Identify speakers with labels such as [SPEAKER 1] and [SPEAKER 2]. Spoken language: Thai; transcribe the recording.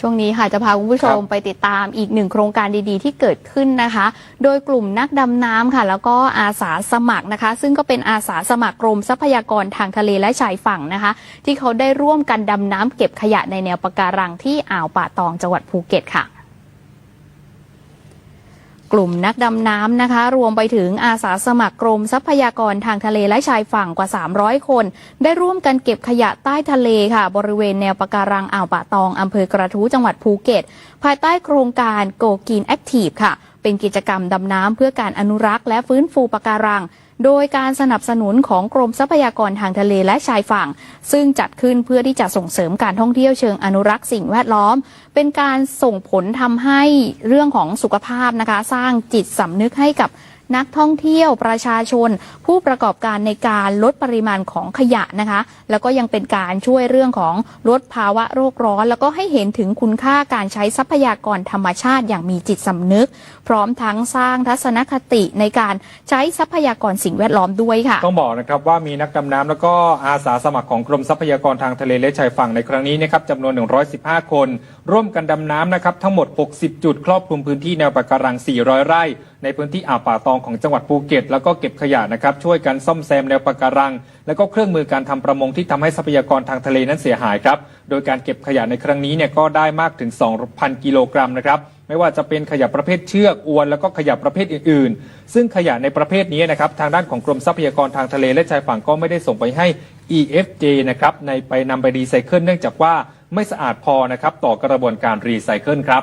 [SPEAKER 1] ช่วงนี้ค่ะจะพาคุณผู้ชม
[SPEAKER 2] ครับ
[SPEAKER 1] ไปติดตามอีกหนึ่งโครงการดีๆ ที่เกิดขึ้นนะคะ โดยกลุ่มนักดำน้ำค่ะ แล้วก็อาสาสมัครนะคะ ซึ่งก็เป็นอาสาสมัครกรมทรัพยากรทางทะเลและชายฝั่งนะคะ ที่เขาได้ร่วมกันดำน้ำเก็บขยะในแนวปะการังที่อ่าวป่าตองจังหวัดภูเก็ตค่ะ กลุ่มนักดำน้ำนะคะ รวมไปถึงอาสาสมัครกรมทรัพยากรทางทะเลและชายฝั่งกว่า 300 คน ได้ร่วมกันเก็บขยะใต้ทะเลค่ะ บริเวณแนวปะการังอ่าวป่าตองอำเภอกระทู้จังหวัดภูเก็ต ภายใต้โครงการโกกินแอคทีฟค่ะ เป็นกิจกรรมดำน้ำเพื่อการอนุรักษ์และฟื้นฟูปะการัง โดยการสนับสนุนของกรมทรัพยากรทางทะเลและชายฝั่ง ซึ่งจัดขึ้นเพื่อที่จะส่งเสริมการท่องเที่ยวเชิงอนุรักษ์สิ่งแวดล้อม เป็นการส่งผลทำให้เรื่องของสุขภาพนะคะ สร้างจิตสำนึกให้กับ นักท่องเที่ยวประชาชน ผู้ประกอบการในการลดปริมาณของขยะนะคะ แล้วก็ยังเป็นการช่วยเรื่องของลดภาวะโรคร้อน แล้วก็ให้เห็นถึงคุณค่าการใช้ทรัพยากรธรรมชาติอย่างมีจิตสำนึก พร้อมทั้งสร้างทัศนคติในการใช้ทรัพยากรสิ่งแวดล้อมด้วยค่ะ
[SPEAKER 2] ต้องบอกนะครับว่ามีนักดำน้ำแล้วก็อาสาสมัครของกรมทรัพยากรทางทะเลและชายฝั่งในครั้งนี้นะครับจำนวน 115 คน ร่วมกันดำน้ำนะครับทั้งหมด 60 จุดครอบคลุมพื้นที่แนวปะการัง 400 ไร่ ในพื้นที่อ่าวป่าตองของจังหวัดภูเก็ต แล้วก็เก็บขยะนะครับช่วยกันซ่อมแซมแนวปะการัง แล้วก็เครื่องมือการทำประมงที่ทำให้ทรัพยากรทางทะเลนั้นเสียหายครับโดยการเก็บขยะในครั้งนี้เนี่ยก็ได้มากถึง 2,000 กิโลกรัมนะครับไม่ว่าจะเป็นขยะประเภทเชือกอวน แล้วก็ขยะประเภทอื่น ๆ ซึ่งขยะในประเภทนี้นะครับทางด้านของกรมทรัพยากรทางทะเลและชายฝั่งก็ไม่ได้ส่งไปให้ EFJ นะครับในไปนำไปรีไซเคิลเนื่องจากว่าไม่สะอาดพอนะครับต่อกระบวนการรีไซเคิลครับ